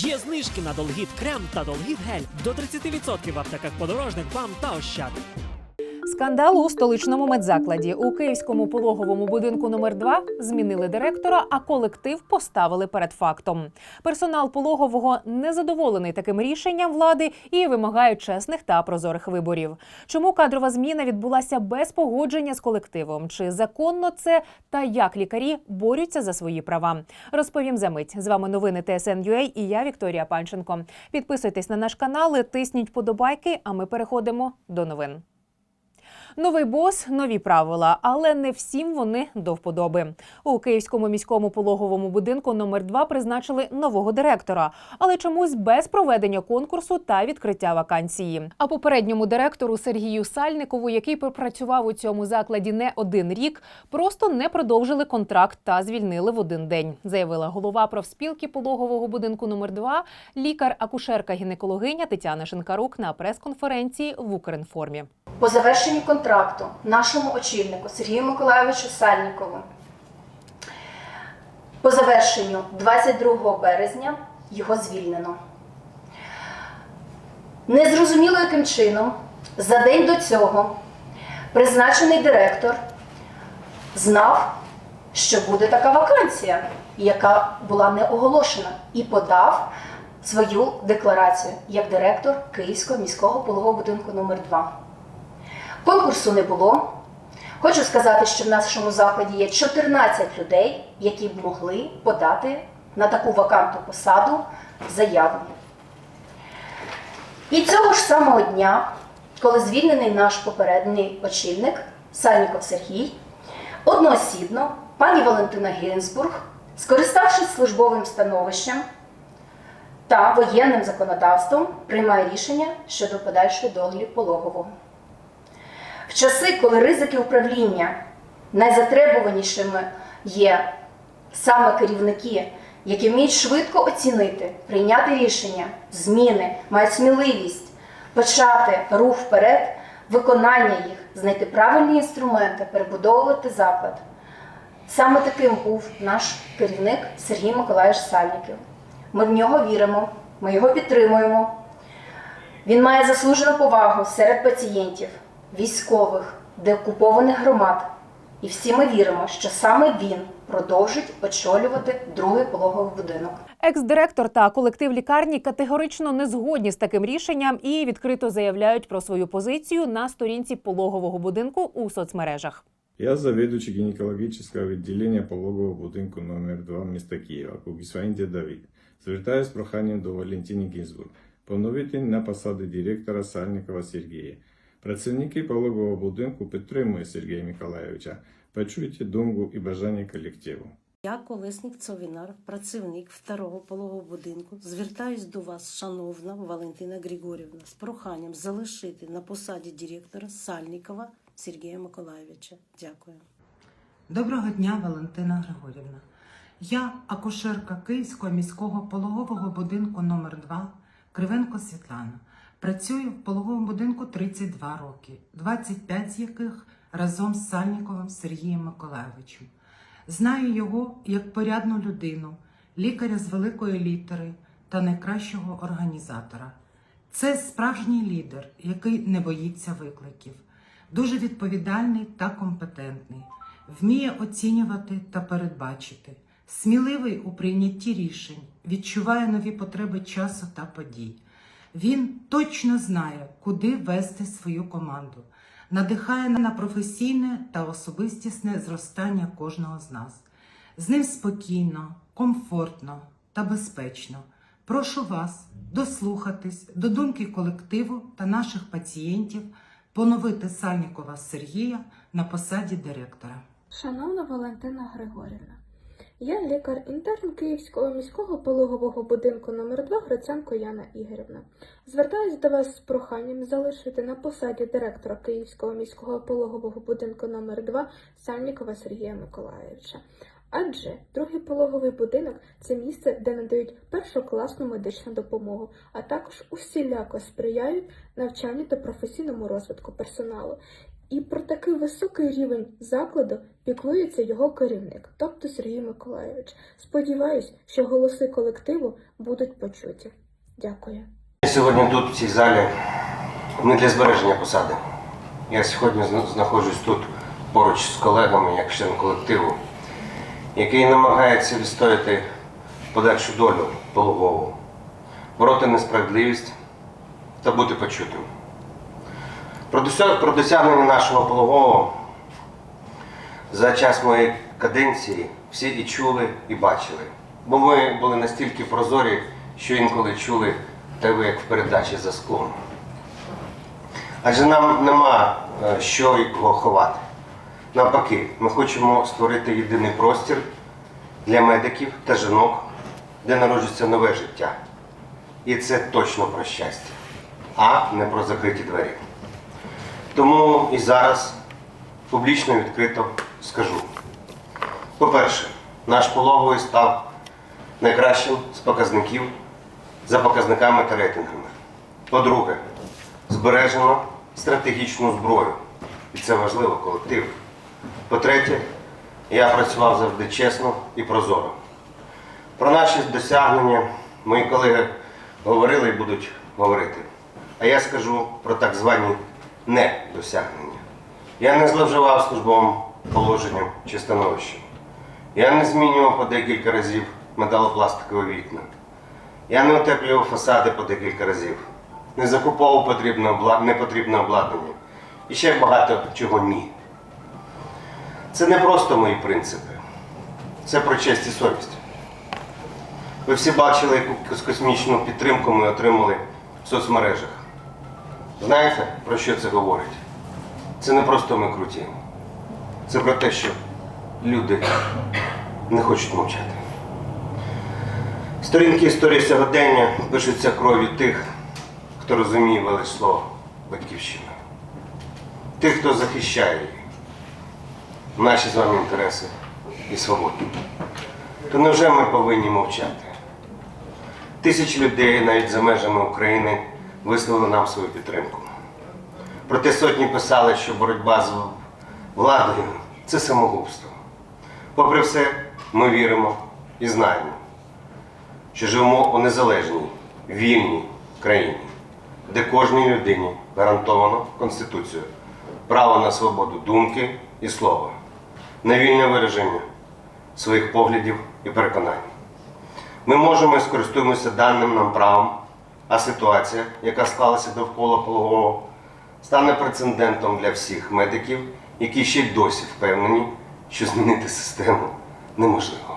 Є знижки на Долгіт крем та Долгіт гель до 30% в аптеках подорожник, вам та ощад. Скандал у столичному медзакладі у київському пологовому будинку номер 2 змінили директора, а колектив поставили перед фактом. Персонал пологового незадоволений таким рішенням влади і вимагає чесних та прозорих виборів. Чому кадрова зміна відбулася без погодження з колективом? Чи законно це та як лікарі борються за свої права? Розповім за мить. З вами новини ТСН.UA і я Вікторія Панченко. Підписуйтесь на наш канал, тисніть подобайки. А ми переходимо до новин. Новий бос, нові правила, але не всім вони до вподоби. У київському міському пологовому будинку номер 2 призначили нового директора, але чомусь без проведення конкурсу та відкриття вакансії. А попередньому директору Сергію Сальникову, який пропрацював у цьому закладі не один рік, просто не продовжили контракт та звільнили в один день. Заявила голова профспілки пологового будинку номер 2 лікар-акушерка-гінекологиня Тетяна Шинкарук на прес-конференції в Укрінформі. По завершенні контракту нашому очільнику Сергію Миколайовичу Сальнікову по завершенню 22 березня його звільнено. Незрозуміло яким чином за день до цього призначений директор знав, що буде така вакансія, яка була не оголошена, і подав свою декларацію як директор Київського міського пологового будинку номер 2 Конкурсу не було. Хочу сказати, що в нашому закладі є 14 людей, які б могли подати на таку вакантну посаду заяву. І цього ж самого дня, коли звільнений наш попередній очільник Сальніков Сергій, одноосібно пані Валентина Гінзбург, скориставшись службовим становищем та воєнним законодавством, приймає рішення щодо подальшої долі пологового. В часи, коли ризики управління найзатребуванішими є саме керівники, які вміють швидко оцінити, прийняти рішення, зміни, мають сміливість почати рух вперед, виконання їх, знайти правильні інструменти, перебудовувати заклад. Саме таким був наш керівник Сергій Миколаївич Сальників. Ми в нього віримо, ми його підтримуємо. Він має заслужену повагу серед пацієнтів, військових, деокупованих громад. І всі ми віримо, що саме він продовжить очолювати другий пологовий будинок. Екс-директор та колектив лікарні категорично не згодні з таким рішенням і відкрито заявляють про свою позицію на сторінці пологового будинку у соцмережах. Я завідуючий гінекологічного відділення пологового будинку номер 2 міста Києва, Кугісвайнді Давид. Звертаюсь з проханням до Валентини Гінзбург поновити на посаду директора Сальникова Сергія. Працівники пологового будинку підтримують Сергія Миколайовича. Почуйте думку і бажання колективу. Я, колесник Цовінар, працівник второго пологового будинку, звертаюсь до вас, шановна Валентина Григорівна, з проханням залишити на посаді директора Сальникова Сергія Миколайовича. Дякую. Доброго дня, Валентина Григорівна. Я акушерка Київського міського пологового будинку номер 2 Кривенко Світлана. Працюю в пологовому будинку 32 роки, 25 з яких разом з Сальніковим Сергієм Миколайовичем. Знаю його як порядну людину, лікаря з великої літери та найкращого організатора. Це справжній лідер, який не боїться викликів, дуже відповідальний та компетентний, вміє оцінювати та передбачити, сміливий у прийнятті рішень, відчуває нові потреби часу та подій. Він точно знає, куди вести свою команду, надихає на професійне та особистісне зростання кожного з нас. З ним спокійно, комфортно та безпечно. Прошу вас дослухатись до думки колективу та наших пацієнтів, поновити Сальнікова Сергія на посаді директора. Шановна Валентина Григорівна, я лікар-інтерн Київського міського пологового будинку номер 2 Гриценко Яна Ігорівна. Звертаюсь до вас з проханням залишити на посаді директора Київського міського пологового будинку номер 2 Сальнікова Сергія Миколаївича. Адже другий пологовий будинок це місце, де надають першокласну медичну допомогу, а також усіляко сприяють навчанню та професійному розвитку персоналу. І про такий високий рівень закладу піклується його керівник, тобто Сергій Миколайович. Сподіваюсь, що голоси колективу будуть почуті. Дякую. Сьогодні тут, в цій залі, не для збереження посади. Я сьогодні знаходжусь тут поруч з колегами, як член колективу, який намагається відстояти подальшу долю пологову, бороти несправедливість та бути почутим. Про досяг- досягнення нашого пологового за час моєї каденції всі і чули, і бачили. Бо ми були настільки прозорі, що інколи чули тебе як в передачі за склом. Адже нам нема е, що і кого ховати. Навпаки, ми хочемо створити єдиний простір для медиків та жінок, де народжується нове життя. І це точно про щастя, а не про закриті двері. Тому і зараз публічно і відкрито скажу. По-перше, наш пологовий став найкращим з показників за показниками та рейтингами. По-друге, збережено стратегічну зброю. І це важливо колектив. По-третє, я працював завжди чесно і прозоро. Про наші досягнення мої колеги говорили і будуть говорити. А я скажу про так звані недосягнення. Я не зловживав службовим положенням чи становищем. Я не змінював по декілька разів металопластикові вікна. Я не утеплював фасади по декілька разів, не закуповував потрібне непотрібне обладнання. І ще багато чого ні. Це не просто мої принципи. Це про честь і совість. Ви всі бачили, яку космічну підтримку ми отримали в соцмережах. Знаєте, про що це говорить? Це не просто ми круті. Це про те, що люди не хочуть мовчати. Сторінки історії сьогодення пишуться кров'ю тих, хто розуміє велич слово батьківщина. Тих, хто захищає її. Наші з вами інтереси і свободу. То невже ми повинні мовчати? Тисячі людей навіть за межами України висловили нам свою підтримку. Проте сотні писали, що боротьба з владою це самогубство. Попри все, ми віримо і знаємо, що живемо у незалежній, вільній країні, де кожній людині гарантовано Конституцією право на свободу думки і слова, на вільне вираження своїх поглядів і переконань. Ми можемо і скористуємося даним нам правом, а ситуація, яка склалася довкола пологового, стане прецедентом для всіх медиків, які ще й досі впевнені, що змінити систему неможливо.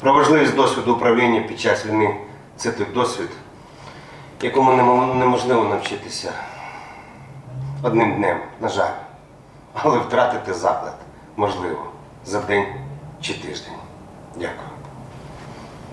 Про важливість досвіду управління під час війни це той досвід, якому неможливо навчитися одним днем, на жаль, але втратити заклад можливо за день чи тиждень. Дякую.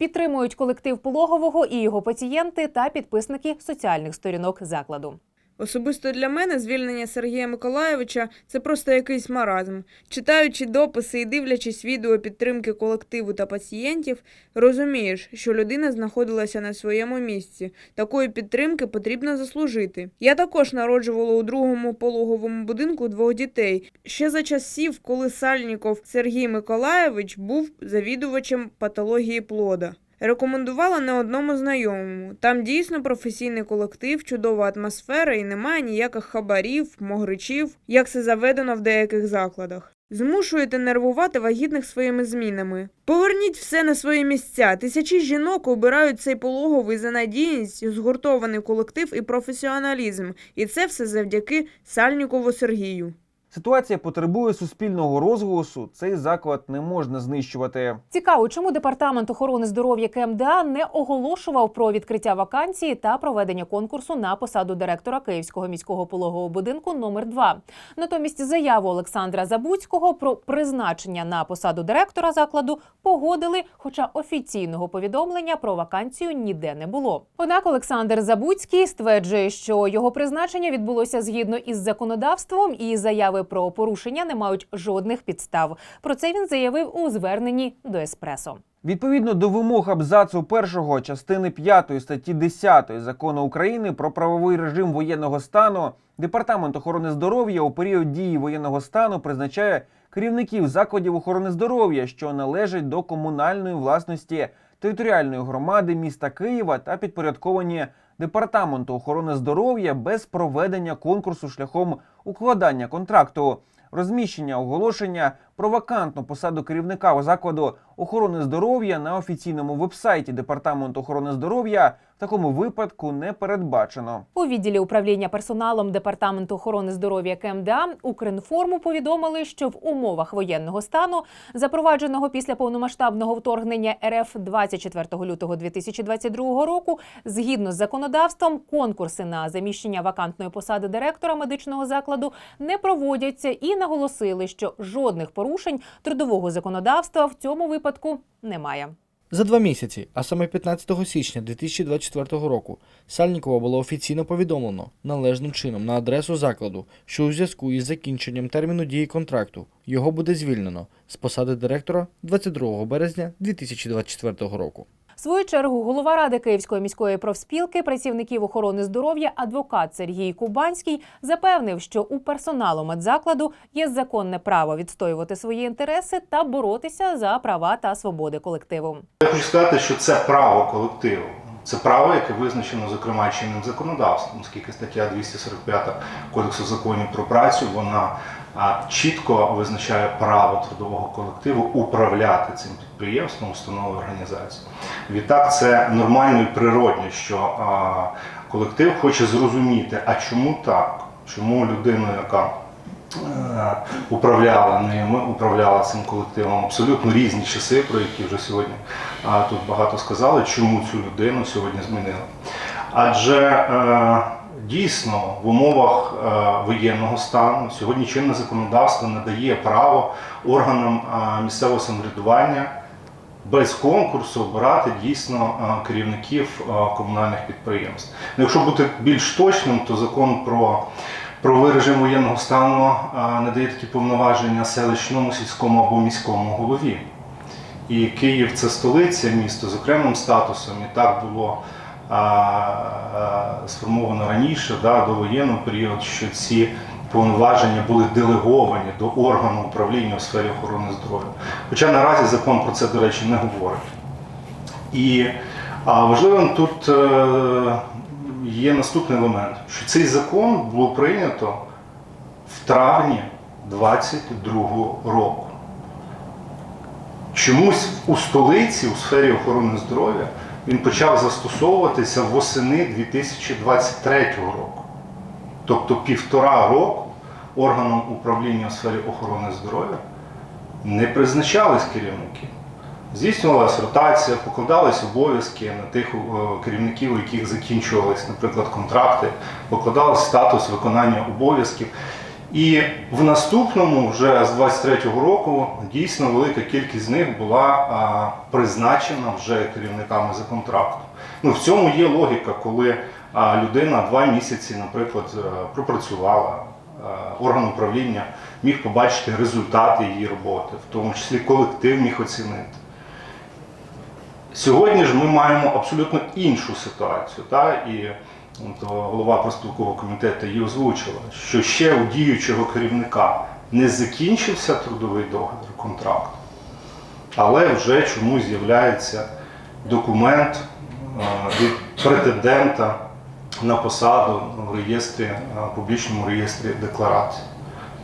Підтримують колектив пологового і його пацієнти та підписники соціальних сторінок закладу. Особисто для мене звільнення Сергія Миколайовича це просто якийсь маразм. Читаючи дописи і дивлячись відео підтримки колективу та пацієнтів, розумієш, що людина знаходилася на своєму місці. Такої підтримки потрібно заслужити. Я також народжувала у другому пологовому будинку двох дітей. Ще за часів, коли Сальніков Сергій Миколайович був завідувачем патології плода. Рекомендувала не одному знайомому. Там дійсно професійний колектив, чудова атмосфера і немає ніяких хабарів, могричів, як це заведено в деяких закладах. Змушуєте нервувати вагітних своїми змінами. Поверніть все на свої місця. Тисячі жінок обирають цей пологовий за надійність, згуртований колектив і професіоналізм. І це все завдяки Сальнікову Сергію. Ситуація потребує суспільного розголосу. Цей заклад не можна знищувати. Цікаво, чому департамент охорони здоров'я КМДА не оголошував про відкриття вакансії та проведення конкурсу на посаду директора Київського міського пологового будинку номер 2 Натомість заяву Олександра Забуцького про призначення на посаду директора закладу погодили, хоча офіційного повідомлення про вакансію ніде не було. Однак Олександр Забуцький стверджує, що його призначення відбулося згідно із законодавством і заяви заяви про порушення не мають жодних підстав. Про це він заявив у зверненні до Еспресо. Відповідно до вимог абзацу першого частини 5 статті 10 закону України про правовий режим воєнного стану, департамент охорони здоров'я у період дії воєнного стану призначає керівників закладів охорони здоров'я, що належать до комунальної власності територіальної громади міста Києва та підпорядковані департаменту охорони здоров'я без проведення конкурсу шляхом укладання контракту. Розміщення оголошення про вакантну посаду керівника у закладу охорони здоров'я на офіційному вебсайті департаменту охорони здоров'я в такому випадку не передбачено. У відділі управління персоналом департаменту охорони здоров'я КМДА Укрінформу повідомили, що в умовах воєнного стану, запровадженого після повномасштабного вторгнення РФ 24 лютого 2022 року, згідно з законодавством, конкурси на заміщення вакантної посади директора медичного закладу не проводяться і наголосили, що жодних порушень трудового законодавства в цьому випадку немає. За два місяці, а саме 15 січня 2024 року, Сальнікова було офіційно повідомлено належним чином на адресу закладу, що у зв'язку із закінченням терміну дії контракту його буде звільнено з посади директора 22 березня 2024 року. В свою чергу голова ради Київської міської профспілки працівників охорони здоров'я адвокат Сергій Кубанський запевнив, що у персоналу медзакладу є законне право відстоювати свої інтереси та боротися за права та свободи колективу. Я хочу сказати, що це право колективу. Це право, яке визначено, зокрема, чинним законодавством, оскільки стаття 245 Кодексу законів про працю вона чітко визначає право трудового колективу управляти цим підприємством, установою організацією. Відтак, це нормально і природно, що колектив хоче зрозуміти, а чому так? Чому людина, яка е, управляла ними, управляла цим колективом абсолютно різні часи, про які вже сьогодні тут багато сказали, чому цю людину сьогодні змінили. Адже е, дійсно в умовах е, воєнного стану сьогодні чинне законодавство надає право органам е, місцевого самоврядування без конкурсу обирати дійсно е, керівників комунальних підприємств. Ну, Якщо бути більш точним, то закон про правовий режим воєнного стану надає такі повноваження селищному, сільському або міському голові. І Київ це столиця, місто з окремим статусом, і так було сформовано раніше, да, до воєнного періоду, що ці повноваження були делеговані до органу управління у сфері охорони здоров'я. Хоча наразі закон про це, до речі, не говорить. І а, важливим тут е, є наступний елемент, що цей закон було прийнято в травні 2022 року. Чомусь у столиці, у сфері охорони здоров'я, він почав застосовуватися восени 2023 року. Тобто півтора року органом управління у сфері охорони здоров'я не призначались керівники. Здійснювалася ротація, покладались обов'язки на тих е, керівників, у яких закінчувалися, наприклад, контракти, покладався статус виконання обов'язків. І в наступному, вже з 23-го року, дійсно велика кількість з них була призначена вже керівниками за контрактом. Ну, в цьому є логіка, коли людина два місяці, наприклад, е, пропрацювала, е, орган управління міг побачити результати її роботи, в тому числі колектив міг оцінити. Сьогодні ж ми маємо абсолютно іншу ситуацію. Та? І от, голова проспілкового комітету її озвучила, що ще у діючого керівника не закінчився трудовий договір, контракт, але вже чомусь з'являється документ е, від претендента на посаду в реєстрі, е, публічному реєстрі декларацій.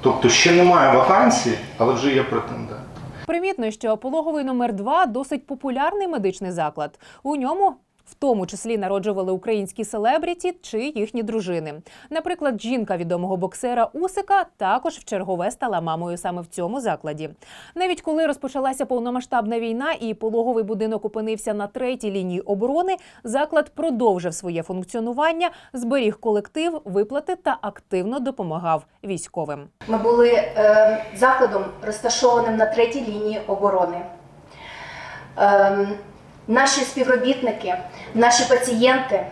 Тобто ще немає вакансії, але вже є претендент. Примітно, що пологовий номер 2 досить популярний медичний заклад. У ньому в тому числі народжували українські селебріті чи їхні дружини. Наприклад, жінка відомого боксера Усика також в чергове стала мамою саме в цьому закладі. Навіть коли розпочалася повномасштабна війна і пологовий будинок опинився на третій лінії оборони, заклад продовжив своє функціонування, зберіг колектив, виплати та активно допомагав військовим. Ми були е, закладом, розташованим на третій лінії оборони. Е, наші співробітники, наші пацієнти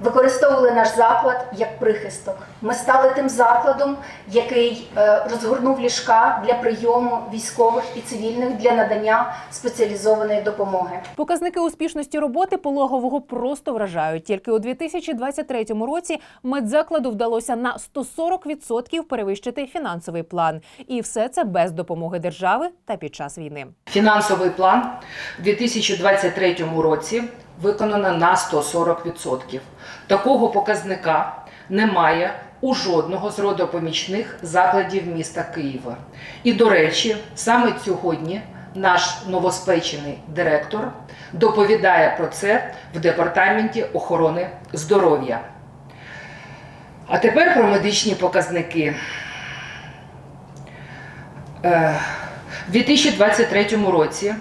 використовували наш заклад як прихисток. Ми стали тим закладом, який е, розгорнув ліжка для прийому військових і цивільних для надання спеціалізованої допомоги. Показники успішності роботи пологового просто вражають. Тільки у 2023 році медзакладу вдалося на 140% перевищити фінансовий план, і все це без допомоги держави та під час війни. Фінансовий план у 2023 році виконано на 140%. Такого показника немає у жодного з родопомічних закладів міста Києва. І, до речі, саме сьогодні наш новоспечений директор доповідає про це в департаменті охорони здоров'я. А тепер про медичні показники. Е, в 2023 році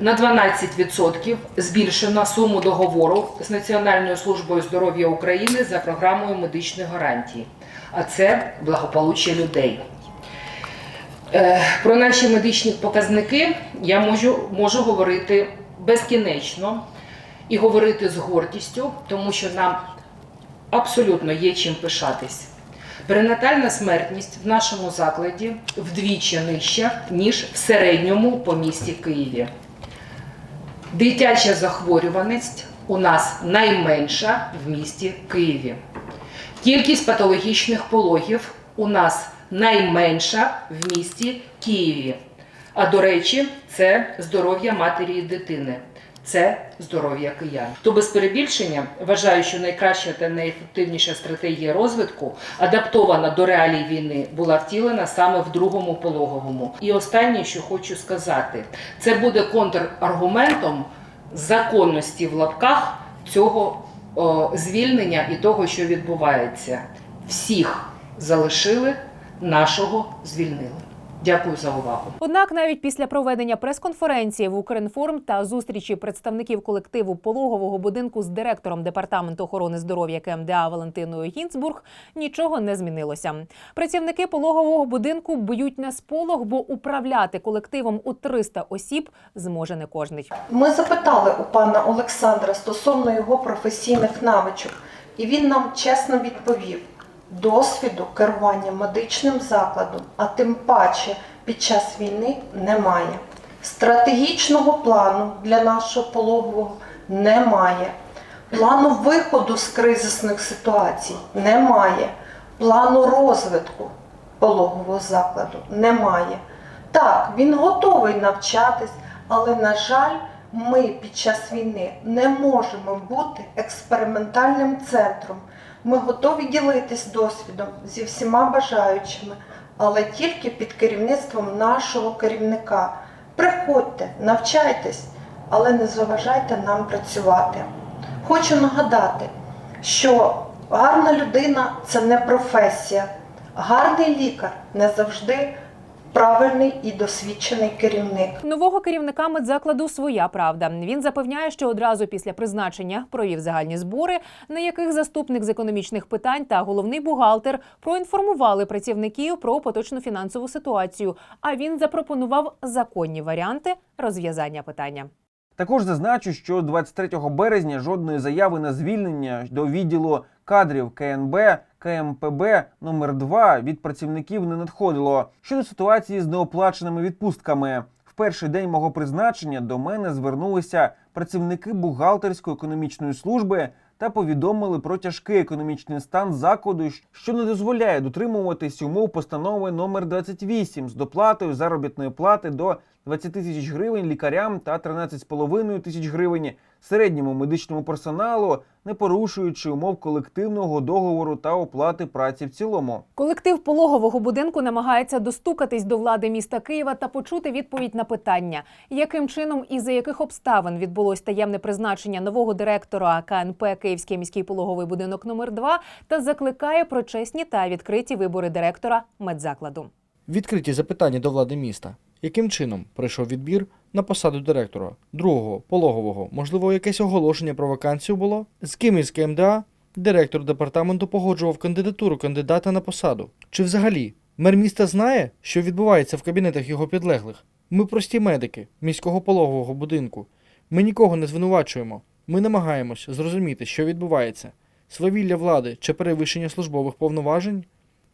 на 12% збільшено суму договору з Національною службою здоров'я України за програмою медичних гарантій, а це благополуччя людей. Е, Про наші медичні показники я можу, можу говорити безкінечно і говорити з гордістю, тому що нам абсолютно є чим пишатись. Перинатальна смертність в нашому закладі вдвічі нижча, ніж в середньому по місті Києві. Дитяча захворюваність у нас найменша в місті Києві. Кількість патологічних пологів у нас найменша в місті Києві. А до речі, це здоров'я матері і дитини. Це здоров'я киян. То без перебільшення вважаю, що найкраща та найефективніша стратегія розвитку, адаптована до реалій війни, була втілена саме в другому пологовому. І останнє, що хочу сказати, це буде контраргументом законності в лапках цього о, звільнення і того, що відбувається. Всіх залишили, нашого звільнили. Дякую за увагу. Однак, навіть після проведення прес-конференції в Укрінформ та зустрічі представників колективу пологового будинку з директором департаменту охорони здоров'я КМДА Валентиною Гінцбург нічого не змінилося. Працівники пологового будинку б'ють на сполох, бо управляти колективом у 300 осіб зможе не кожний. Ми запитали у пана Олександра стосовно його професійних навичок, і він нам чесно відповів: досвіду керування медичним закладом, а тим паче під час війни, немає. Стратегічного плану для нашого пологового немає. Плану виходу з кризисних ситуацій немає. Плану розвитку пологового закладу немає. Так, він готовий навчатись, але, на жаль, ми під час війни не можемо бути експериментальним центром. Ми готові ділитись досвідом зі всіма бажаючими, але тільки під керівництвом нашого керівника. Приходьте, навчайтесь, але не заважайте нам працювати. Хочу нагадати, що гарна людина це не професія, гарний лікар не завжди правильний і досвідчений керівник. Нового керівника медзакладу своя правда. Він запевняє, що одразу після призначення провів загальні збори, на яких заступник з економічних питань та головний бухгалтер проінформували працівників про поточну фінансову ситуацію. А він запропонував законні варіанти розв'язання питання. Також зазначу, що 23 березня жодної заяви на звільнення до відділу кадрів КНБ КМПБ номер 2 від працівників не надходило. Щодо ситуації з неоплаченими відпустками, в перший день мого призначення до мене звернулися працівники бухгалтерської економічної служби та повідомили про тяжкий економічний стан закладу, що не дозволяє дотримуватись умов постанови номер 28 з доплатою заробітної плати до 20 тисяч гривень лікарям та 13,5 тисяч гривень середньому медичному персоналу, не порушуючи умов колективного договору та оплати праці в цілому. Колектив пологового будинку намагається достукатись до влади міста Києва та почути відповідь на питання, яким чином і за яких обставин відбулось таємне призначення нового директора КНП Київський міський пологовий будинок номер 2 та закликає про чесні та відкриті вибори директора медзакладу. Відкриті запитання до влади міста. Яким чином пройшов відбір на посаду директора, другого, пологового, можливо, якесь оголошення про вакансію було? З ким із КМДА директор департаменту погоджував кандидатуру кандидата на посаду? Чи взагалі мер міста знає, що відбувається в кабінетах його підлеглих? Ми прості медики міського пологового будинку. Ми нікого не звинувачуємо. Ми намагаємось зрозуміти, що відбувається. свавілля влади чи перевищення службових повноважень?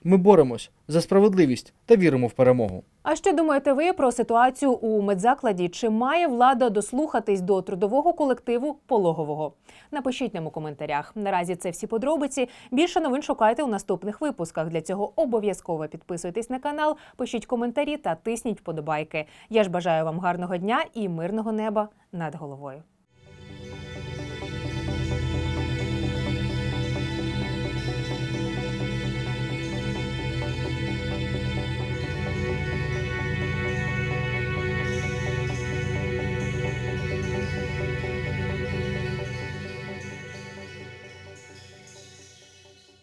Ми боремось за справедливість та віримо в перемогу. А що думаєте ви про ситуацію у медзакладі? Чи має влада дослухатись до трудового колективу пологового? Напишіть нам у коментарях. Наразі це всі подробиці. Більше новин шукайте у наступних випусках. Для цього обов'язково підписуйтесь на канал, пишіть коментарі та тисніть вподобайки. Я ж бажаю вам гарного дня і мирного неба над головою.